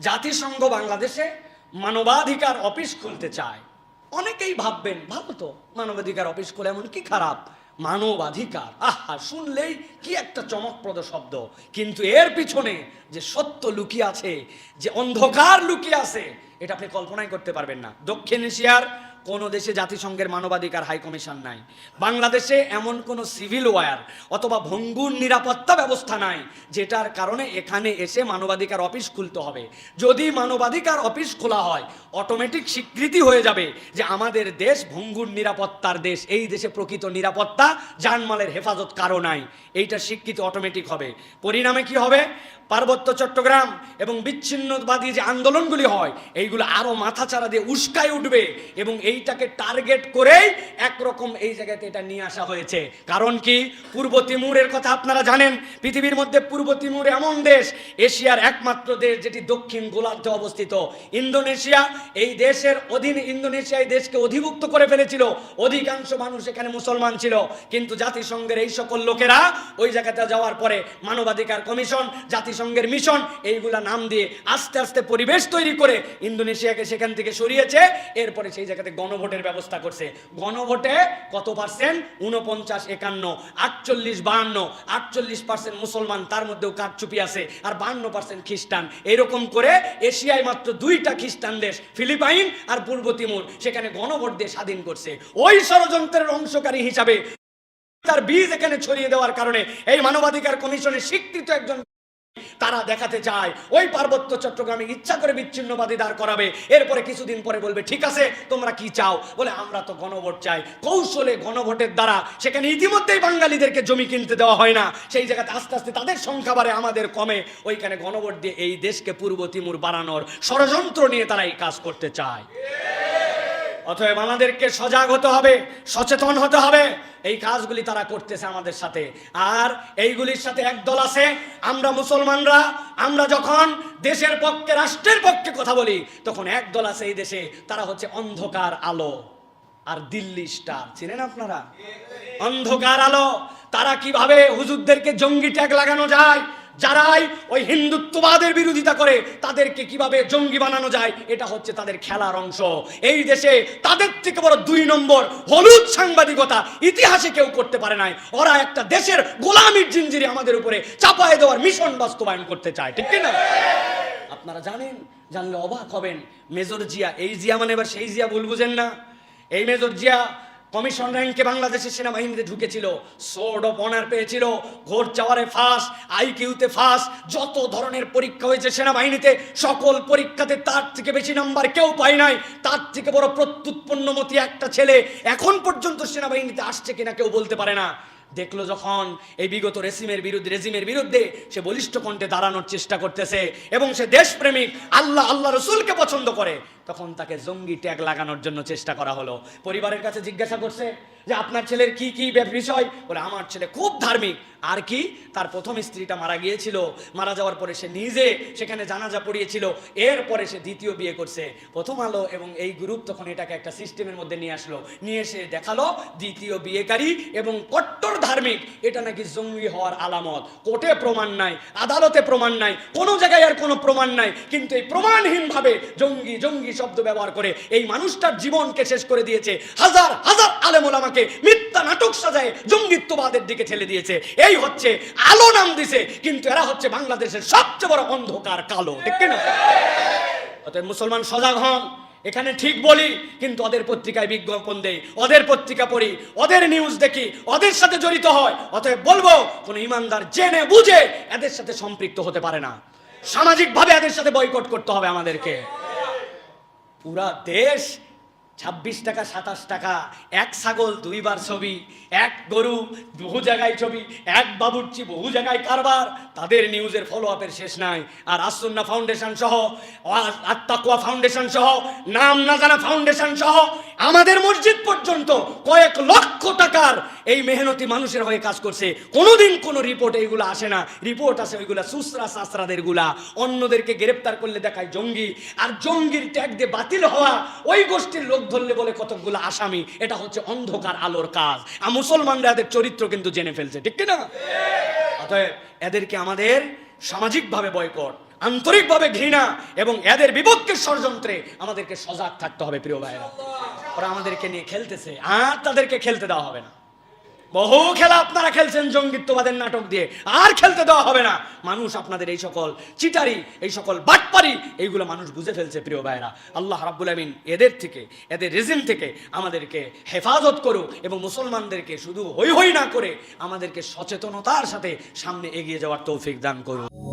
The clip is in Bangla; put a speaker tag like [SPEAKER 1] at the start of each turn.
[SPEAKER 1] জাতিসংঘ বাংলাদেশে মানবাধিকার অফিস খুলতে চায়। অনেকেই ভাববেন, ভালো তো, মানবাধিকার অফিস খুলে এমন কি খারাপ? মানবাধিকার, আহা, শুনলেই কি একটা চমকপ্রদ শব্দ। কিন্তু এর পিছনে যে সত্য লুকিয়ে আছে, যে অন্ধকার লুকিয়ে আছে, এটা আপনি কল্পনাই করতে পারবেন না। দক্ষিণ এশিয়ার কোনো দেশে জাতিসংঘের মানবাধিকার হাই কমিশন নাই। বাংলাদেশে এমন কোনো সিভিল ওয়ার অথবা ভঙ্গুর নিরাপত্তা ব্যবস্থা নাই, যেটার কারণে এখানে এসে মানবাধিকার অফিস খুলতে হবে। যদি মানবাধিকার অফিস খোলা হয়, অটোমেটিক স্বীকৃতি হয়ে যাবে যে আমাদের দেশ ভঙ্গুর নিরাপত্তার দেশ, এই দেশে প্রকৃত নিরাপত্তা জানমালের হেফাজত কারও নাই। এইটা স্বীকৃতি অটোমেটিক হবে। পরিণামে কি হবে? পার্বত্য চট্টগ্রাম এবং বিচ্ছিন্নবাদী যে আন্দোলনগুলি হয়, এইগুলো আরও মাথাচাড়া দিয়ে উস্কায় উঠবে এবং এইটাকে টার্গেট করেই একরকম এই জায়গাতে এটা নিয়ে আসা হয়েছে। কারণ কি? পূর্ব তিমুরের কথা আপনারা জানেন, পৃথিবীর মধ্যে পূর্ব তিমুর এমন দেশ, এশিয়ার একমাত্র দেশ যেটি দক্ষিণ গোলার্ধে অবস্থিত। ইন্দোনেশিয়া, এই দেশের অধীনে ইন্দোনেশিয়া এই দেশকে অধিভুক্ত করে ফেলেছিল। অধিকাংশ মানুষ এখানে মুসলমান ছিল। কিন্তু জাতিসংঘের এই সকল লোকেরা ওই জায়গাতে যাওয়ার পরে মানবাধিকার কমিশন, জাতিসংঘের মিশন, এইগুলা নাম দিয়ে আস্তে আস্তে পরিবেশ তৈরি করে ইন্দোনেশিয়াকে সেখান থেকে সরিয়েছে। এরপরে সেই জায়গাতে গণভোটের ব্যবস্থা করছে। গণভোটে কত পার্সেন্ট? উনপঞ্চাশ একান্ন, আটচল্লিশ, বাহান্ন। আটচল্লিশ পার্সেন্ট মুসলমান, তার মধ্যেও কারচুপি আছে। আর বাহান্ন পার্সেন্ট খ্রিস্টান। এরকম করে এশিয়ায় মাত্র দুইটা খ্রিস্টান দেশ, ফিলিপাইন আর পূর্ব তিমুর, সেখানে গণভোট দিয়ে স্বাধীন করছে। ওই ষড়যন্ত্রের অংশকারী হিসাবে তার বীজ এখানে ছড়িয়ে দেওয়ার কারণে এই মানবাধিকার কমিশনের স্বীকৃত একজন তারা দেখাতে চায়, ওই পার্বত্য চট্টগ্রামে ইচ্ছা করে বিচ্ছিন্নবাদী দাঁড় করাবে। এরপরে কিছুদিন পরে বলবে, ঠিক আছে, তোমরা কি চাও? বলে, আমরা তো গণভোট চাই। কৌশলে গণভোটের দ্বারা সেখানে ইতিমধ্যেই বাঙালিদেরকে জমি কিনতে দেওয়া হয় না। সেই জায়গাতে আস্তে আস্তে তাদের সংখ্যা বাড়ে, আমাদের কমে। ওইখানে গণভোট দিয়ে এই দেশকে পূর্ব তিমুর বাড়ানোর ষড়যন্ত্র নিয়ে তারা এই কাজ করতে চায়। অতএব আমাদেরকে সজাগ হতে হবে, সচেতন হতে হবে। এই কাজগুলি তারা করতেছে আমাদের সাথে। আর এইগুলির সাথে একদল আছে, আমরা মুসলমানরা, আমরা যখন দেশের পক্ষে, রাষ্ট্রের পক্ষে কথা বলি, তখন একদল আছে এই দেশে, তারা হচ্ছে অন্ধকার আলো আর দিল্লি স্টার। চিনেন আপনারা? অন্ধকার আলো। তারা কীভাবে হুজুরদেরকে জঙ্গি ট্যাগ লাগানো যায় যারাই ওই হিন্দুত্ববাদের বিরোধিতা করে, তাদেরকে কীভাবে জঙ্গি বানানো যায়, এটা হচ্ছে তাদের খেলার অংশ। এই দেশে তাদের থেকে বড় দুই নম্বর হলুদ সাংবাদিকতা, ইতিহাসে কেউ করতে পারে নাই। ওরা একটা দেশের গোলামির জিঞ্জিরি আমাদের উপরে চাপায় দেওয়ার মিশন বাস্তবায়ন করতে চায়, ঠিক না আপনারা জানেন, জানলে অবাক হবেন, মেজর জিয়া, এই জিয়া মানে এবার সেই জিয়া ভুল বুঝেন না। এই মেজর জিয়া কমিশন র্যাঙ্কে বাংলাদেশের সেনাবাহিনীতে ঢুকেছিল সোর্ড অফ অনার পেয়েছিল, ঘোর চাওয়ারে ফাঁস আইকিউতে ফাঁস, যত ধরনের পরীক্ষা হয়েছে সেনাবাহিনীতে সকল পরীক্ষাতে তার থেকে বেশি নাম্বার কেউ পায় নাই, তার থেকে বড় প্রত্যুৎপন্নমতি একটা ছেলে এখন পর্যন্ত সেনাবাহিনীতে আসছে কিনা কেউ বলতে পারে না। দেখল যখন এই বিগত রেসিমের বিরুদ্ধে, রেজিমের বিরুদ্ধে সে বলিষ্ঠ কণ্ঠে দাঁড়ানোর চেষ্টা করতেছে এবং সে দেশপ্রেমিক, আল্লাহ আল্লাহ রসুলকে পছন্দ করে। তখন তাকে জঙ্গি ট্যাগ লাগানোর জন্য চেষ্টা করা হলো। পরিবারের কাছে জিজ্ঞাসা করছে যে, আপনার ছেলের কি কি বিষয়? বলে, আমার ছেলে খুব ধার্মিক। আর কি? তার প্রথম স্ত্রীটা মারা গিয়েছিল। মারা যাওয়ার পরে সে নিজে সেখানে জানাজা পড়িয়েছিল। এরপরে সে দ্বিতীয় বিয়ে করছে। প্রথম আলো এবং এই গ্রুপ তখন এটাকে একটা সিস্টেমের মধ্যে নিয়ে আসলো। নিয়ে এসে দেখাল দ্বিতীয় বিয়েকারী এবং কট্টর ধার্মিক, এটা নাকি জঙ্গি হওয়ার আলামত। কোর্টে প্রমাণ নাই, আদালতে প্রমাণ নাই, কোনো জায়গায় আর কোনো প্রমাণ নাই। কিন্তু এই প্রমাণহীনভাবে জঙ্গি জঙ্গি শব্দ ব্যবহার করে এই মানুষটার জীবনকে শেষ করে দিয়েছে। হাজার হাজার আলেমুল আমাকে মিথ্যা নাটক সাজায় জঙ্গিত্ববাদের দিকে ঠেলে দিয়েছে। এই হচ্ছে আলো নাম দিছে, কিন্তু এরা হচ্ছে বাংলাদেশের সবচেয়ে বড় অন্ধকার কালো, ঠিক না অতএব মুসলমান সজাগ হন। এখানে ঠিক বলি, কিন্তু ওদের পত্রিকায় বিজ্ঞাপন দেই? ওদের পত্রিকা পড়ি, ওদের নিউজ দেখি, ওদের সাথে জড়িত হয়। অতএব বলব, কোন ইমানদার জেনে বুঝে এদের সাথে সম্পৃক্ত হতে পারে না। সামাজিকভাবে এদের সাথে বয়কট করতে হবে আমাদেরকে। পুরা দেশ ছাব্বিশ টাকা, সাতাশ টাকা, এক ছাগল, দুইবার ছবি, এক গরু, বহু জায়গায় ছবি, এক বাবুর্চি, বহু জায়গায় কারবার, তাদের নিউজের ফলো আপের শেষ নাই। আর আসন্না ফাউন্ডেশন সহ আত্মাকুয়া ফাউন্ডেশন সহ, নাম না জানা ফাউন্ডেশন সহ, আমাদের মসজিদ পর্যন্ত কয়েক লক্ষ টাকার এই মেহনতি মানুষের হয়ে কাজ করছে। কোনোদিন কোনো রিপোর্ট এইগুলো আসে না। রিপোর্ট আসে ওইগুলা সুসরা সাসরাদেরগুলা। অন্যদেরকে গ্রেপ্তার করলে দেখায় জঙ্গি। আর জঙ্গির ট্যাগ দিয়ে বাতিল হওয়া ওই গোষ্ঠীর লোক ধরলে বলে কতকগুলো আসামি, এটা হচ্ছে অন্ধকার আলোর কাজ। আর মুসলমানরা এদের চরিত্র কিন্তু জেনে ফেলছে, ঠিক না অতএব এদেরকে আমাদের সামাজিকভাবে বয়কট, আন্তরিকভাবে ঘৃণা এবং এদের বিপক্ষে ষড়যন্ত্রে আমাদেরকে সজাগ থাকতে হবে, প্রিয় ভাইরা ওরা আমাদেরকে নিয়ে খেলতেছে, আর তাদেরকে খেলতে দেওয়া হবে না। বহু খেলা আপনারা খেলছেন জঙ্গিত্ববাদের নাটক দিয়ে। আর খেলতে দেওয়া হবে না। মানুষ আপনাদের এই সকল চিটারি, এই সকল বাটপারি, এইগুলো মানুষ বুঝে ফেলছে প্রিয় ভাইরা আল্লাহ রাব্বুল আমিন এদের থেকে, এদের রেজিম থেকে আমাদেরকে হেফাজত করুক এবং মুসলমানদেরকে শুধু হই হই না করে আমাদেরকে সচেতনতার সাথে সামনে এগিয়ে যাওয়ার তৌফিক দান করুক।